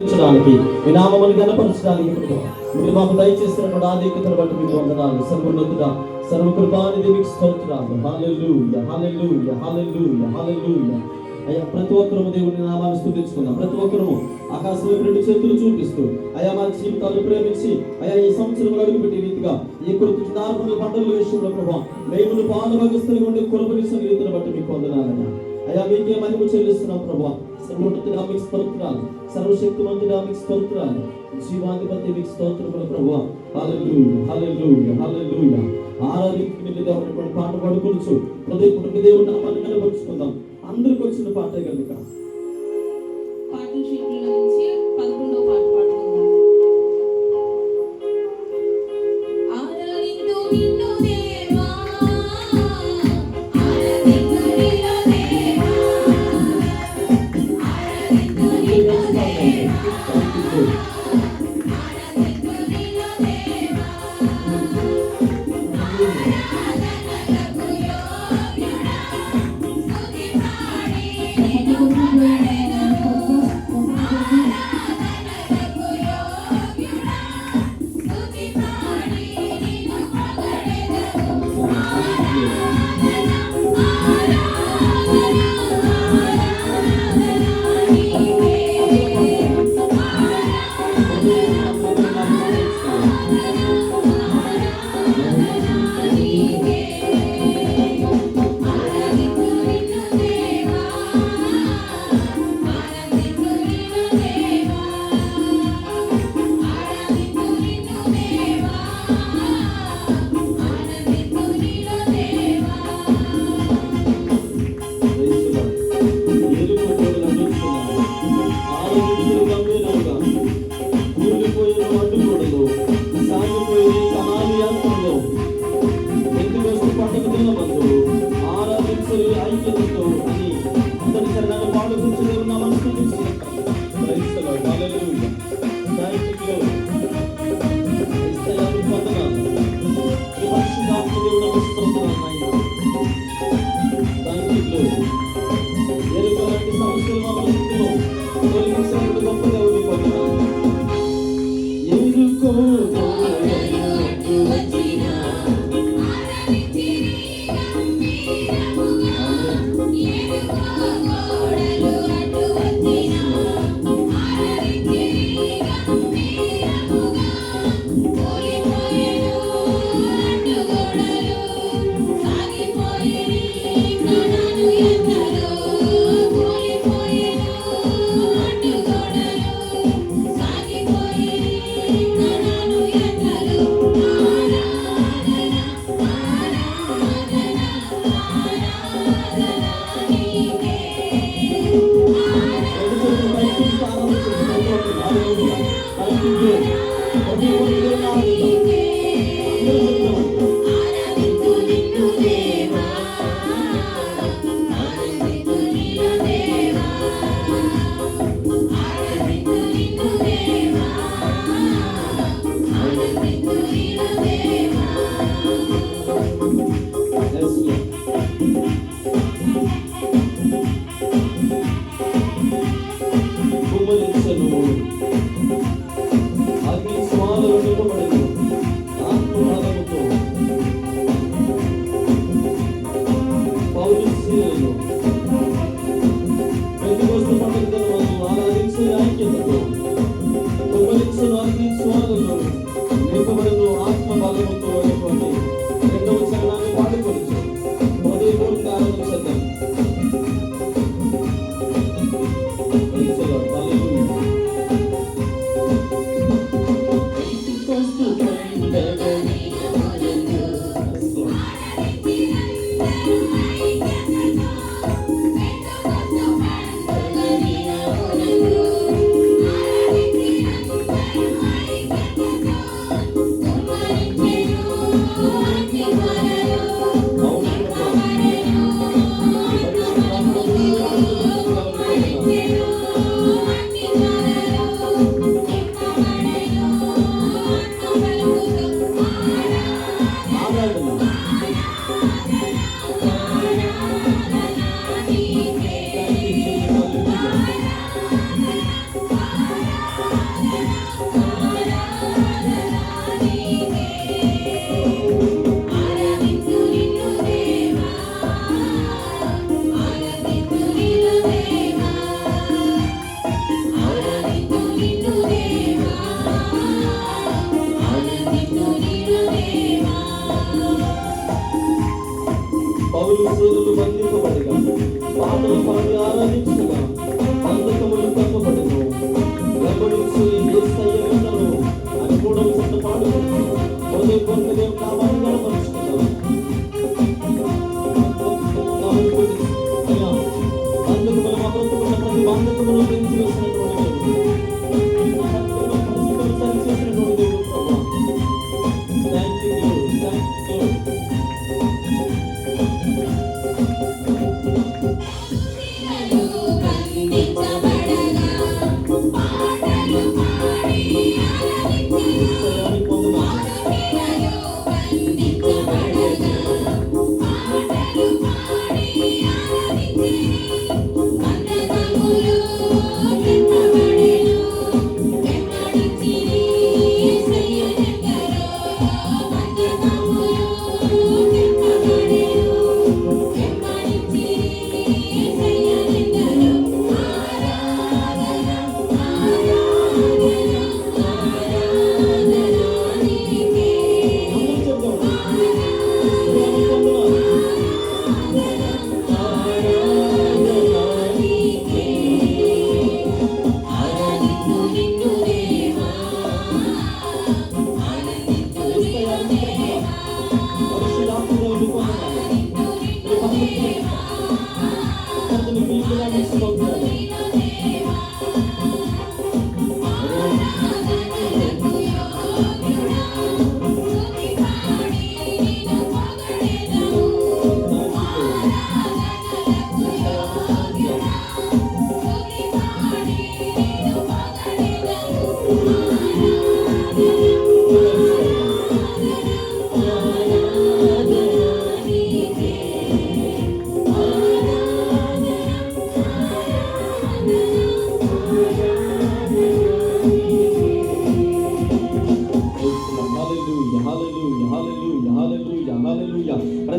స్థుతించడానికి మీ నామములు గణపరచడానికి మీరు మాకు దయచేసినటువంటి ఆధిక్యతను బట్టి మీకు వందనాలు. సర్వోన్నతుడ సర్వకృపానిధి మీకు స్తోత్రాలు. హల్లెలూయా హల్లెలూయా హల్లెలూయా హల్లెలూయా. అయ్యా ప్రతి ఒక్కరము దేవుని నామాన్ని స్థుతించుకుందాం. ప్రతి ఒక్కరము ఆకాశం రెండు చేతులు చూపిస్తూ అయా మా జీవితాలు ప్రేమించి అయా ఈ సంవత్సరం అడుగుపెట్టే రీతిగా ఈ కృతజ్ఞాపనల పండుగల విషయంలో ప్రభావం మేము పాలు భగస్తులుగా ఉండే కులపరిసిన రీతిని బట్టి మీకు వందనాలయ్యా అయ్యా. మీకే మహిమ చెల్లిస్తున్నాం ప్రభావం సర్వోన్నతుడా మీకు స్తోత్రాలు. సర్వశక్తివంతుడా మీకు స్తోత్రాలు. జీవాధిపతి మీకు స్తోత్రములు ప్రభు హల్లెలూయా హల్లెలూయా హల్లెలూయా. ఆరాధించి మీరు దేవుని పాట పాడుకోవచ్చు హృదయపూర్వక దేవుని నామాన్ని కనబరుచుకుందాం అందరికి వచ్చిన పాటే కనుక. Thank you.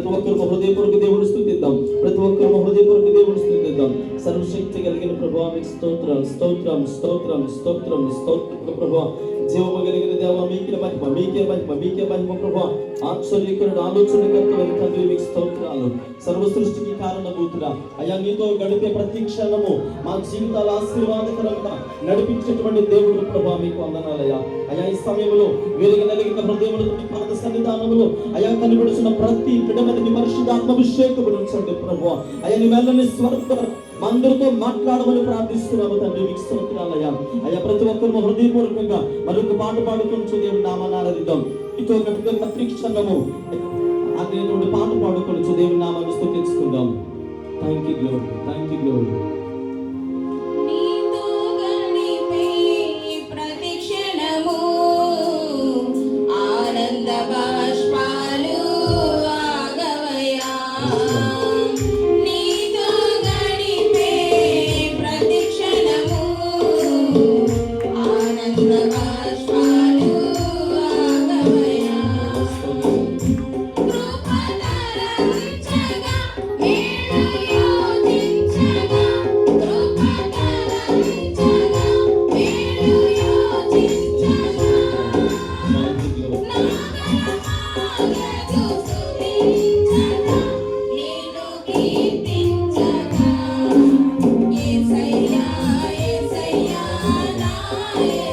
ప్రతి ఒక్కరు హృదయపూర్వక దేవుని స్థుతిద్దాం. ప్రతి ఒక్కరు హృదయపూర్వక దేవుని స్థుతిద్దాం. సర్వశక్తి కలిగిన ప్రభావ మీకు స్తోత్రం స్తోత్రం స్తోత్రం స్తోత్రం స్తోత్రం ప్రభావ జీవము కలిగిన దేవ మీకే మహిమ మీకే మహిమ మీకే మహిమ ప్రభా. ఆశ్చర్యకరుడు ఆలోచనకర్త తండ్రి మీకు స్తోత్రాలు. సర్వ సృష్టికి కారణభూతుడా. అయ్యా నీతో గడిపే ప్రతి క్షణము మా జీవితాల ఆశీర్వాదకరంగా నడిపించేటువంటి దేవుడు ప్రభా మీకు వందనాలయ్యా. అయ్యా ఈ సమయంలో వీరికి నలిగిన హృదయములతో మీ పాద సన్నిధానములో అయ్యా కనిపిడుచున్న ప్రతి బిడమని పరిశుద్ధాత్మభిషేకము ఉంచండి ప్రభు. అయ్యా నీ వెళ్ళని స్వర్గ మా అందరితో మాట్లాడమని ప్రార్థిస్తున్నాము తండ్రి మీకు స్తోత్రాలయ్యా అయ్యా. ప్రతి ఒక్కరు హృదయపూర్వకంగా మరొక పాట పాడుకుంటూ దేవుడు నామాన్ని ఆరాధిద్దాం. ఇతో గడిపే ప్రతి అనేటువంటి పాట పాడుకొని దేవుని నామాన్ని స్థుతించుకుందాం thank you glory thank you glory నా యేసయ్యా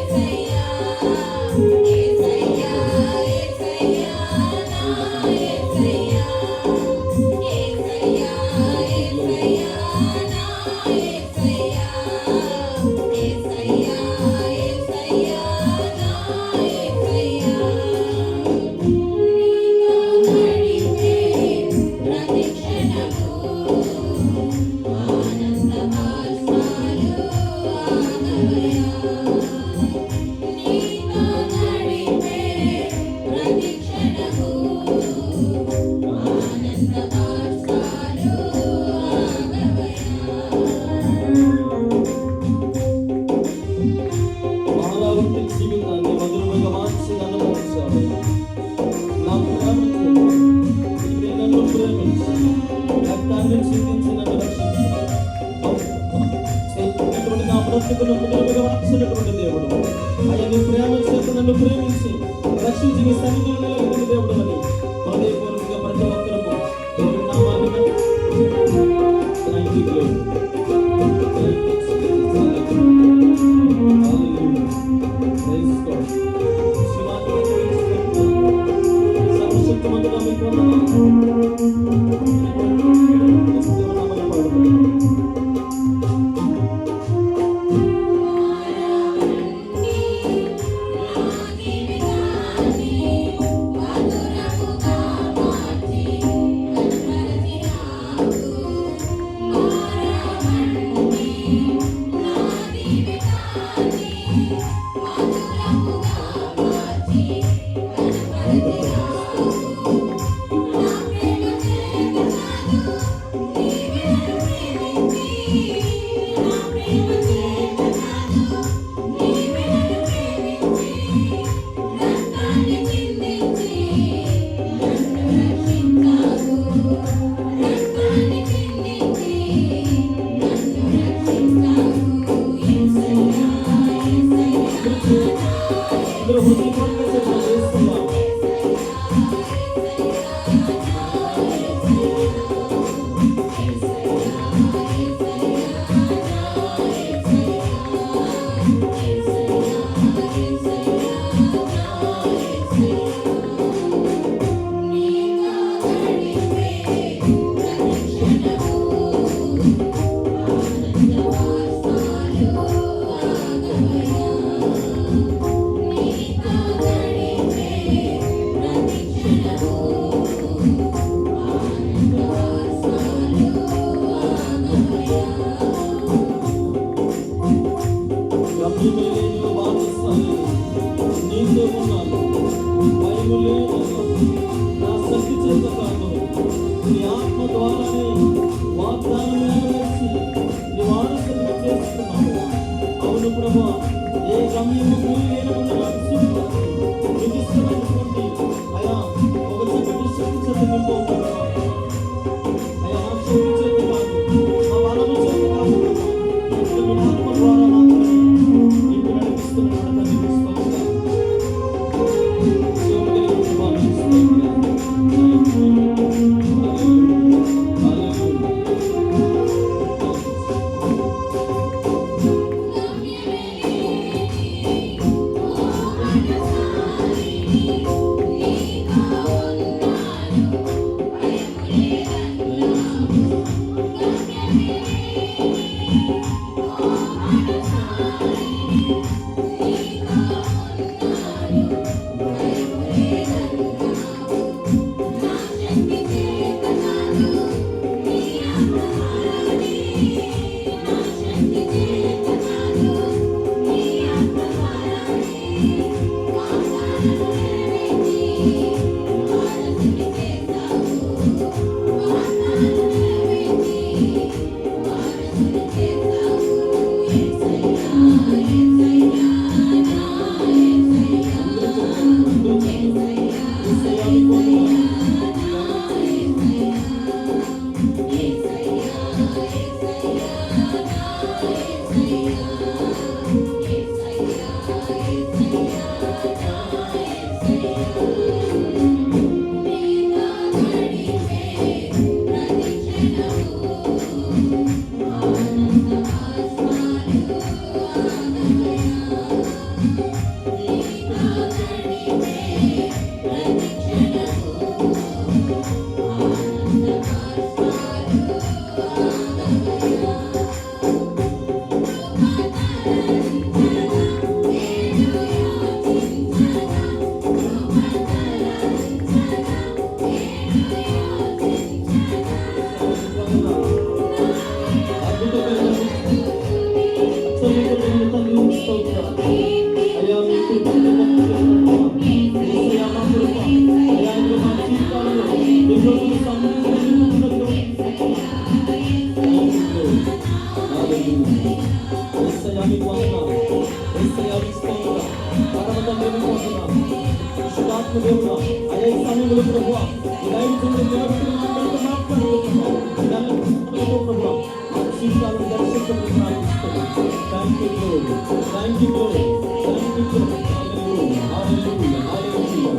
thank you lord thank you lord hallelujah hallelujah hallelujah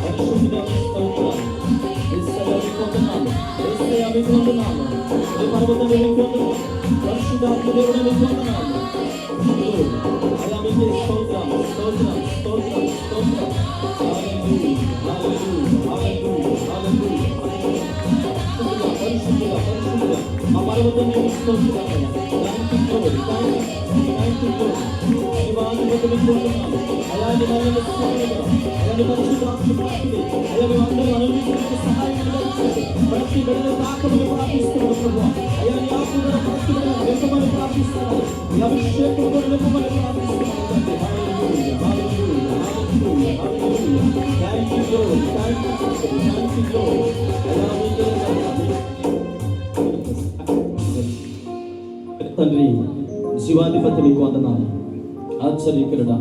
పరిశుద్ధ స్తోత్రం యేసయ్యా మీకు వందనాలు యేసయ్యా మీకు వందనాలు ఈ పర్వతం మీకు వందనాలు పరిశుద్ధాత్మ దేవుడు మీకు వందనాలు అయ్యా మీకే స్తోత్రం స్తోత్రం స్తోత్రం స్తోత్రం హల్లెలూయా హల్లెలూయా హల్లెలూయా హల్లెలూయా పరిశుద్ధుడా పరిశుద్ధుడా మా అలాంటి మరణం అలాంటి పరిశుద్ధాత్మ ప్రాప్తి అయ్యా మేమందరూ అనుభవించడానికి సహాయం కలిగించండి ప్రతి బిడ్డలు తాకమని ప్రార్థిస్తున్నాడు ప్రభు అయ్యా నీ ఆత్మ కూడా ప్రతి బిడ్డలు నింపమని ప్రార్థిస్తున్నాడు నీ అభిషేకం కూడా నింపమని ప్రార్థిస్తున్నాడు తండ్రి hallelujah hallelujah hallelujah hallelujah thank you lord thank you thank you జీవాధిపతి నీకు వందనాలు. ఆశ్చర్యకరుడా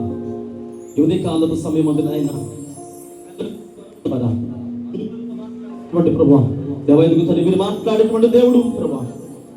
యువతి కాలపు సమయం అందు నాయన. ప్రభా దేవైదుకు తండ్రి మీరు మాట్లాడేటువంటి దేవుడు ప్రభా.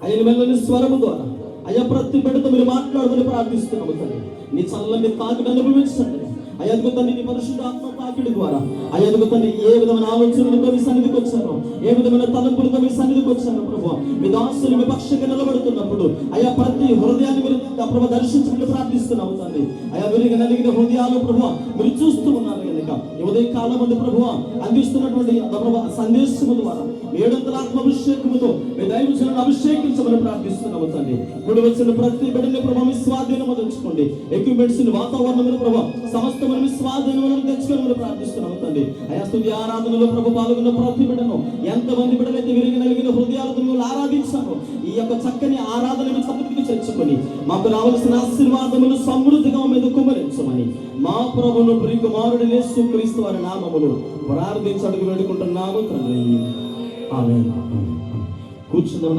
ఆయన వెళ్ళని స్వరము ద్వారా అయ్యా ప్రతి బిడ్డతో మీరు మాట్లాడమని ప్రార్థిస్తున్నాము తండ్రి నీ చల్లని తాకిడి అనుభవించండి. అయ్యదుకు తండ్రి నీ పరిశుద్ధ తాకిడి ద్వారా అయ్యదుకు తండ్రి ఏ విధమైన ఆలోచనలతో మీ సన్నిధికి వచ్చారో ఏ విధమైన తలంపులతో మీ సన్నిధికి వచ్చారో ప్రభు మీ దాసులు మీ పక్షంగా నిలబడుతున్నప్పుడు అయ్యా ప్రతి హృదయాన్ని మీరు ప్రభు దర్శించమని ప్రార్థిస్తున్నాము తండ్రి. అయ్యా మీరు కలిగిన హృదయాలు ప్రభు మీరు చూస్తూ ఉన్నారు కనుక. ఈ ఉదయ కాలం ముందు ప్రభు అందిస్తున్నటువంటి ప్రభు సందేశము ద్వారా ఏడంతల ఆత్మాభిషేకముతో మీ దైవజనులను అభిషేకించమని ప్రార్థిస్తున్నాము తండ్రి. ఇప్పుడు వచ్చిన ప్రతి బిడ్డని ప్రభావ మీ స్వాధీనము తెచ్చుకోండి ఎక్విప్మెంట్స్ వాతావరణం ప్రభావ సమస్తమైన మీ స్వాధీనములను తెచ్చుకోమని ప్రార్థిస్తున్నాము తండ్రి. అయా స్థుతి ఆరాధనలో ప్రభు పాల్గొన్న ప్రతి బిడ్డను ఎంతమంది బిడ్డలైతే విరిగి నలిగిన హృదయాలతో మిమ్మల్ని ఈ యొక్క చక్కని ఆరాధనను సమృద్ధిగా చేర్చుకొని మాకు రావాల్సిన ఆశీర్వాదములు సమృద్ధిగా మీద కుమరించమని మా ప్రభును ప్రియ కుమారుడు యేసు వారి నామములు ప్రార్థించడుగు వేడుకుంటున్నాము తండ్రి. കൂച്ചുന്നവൻ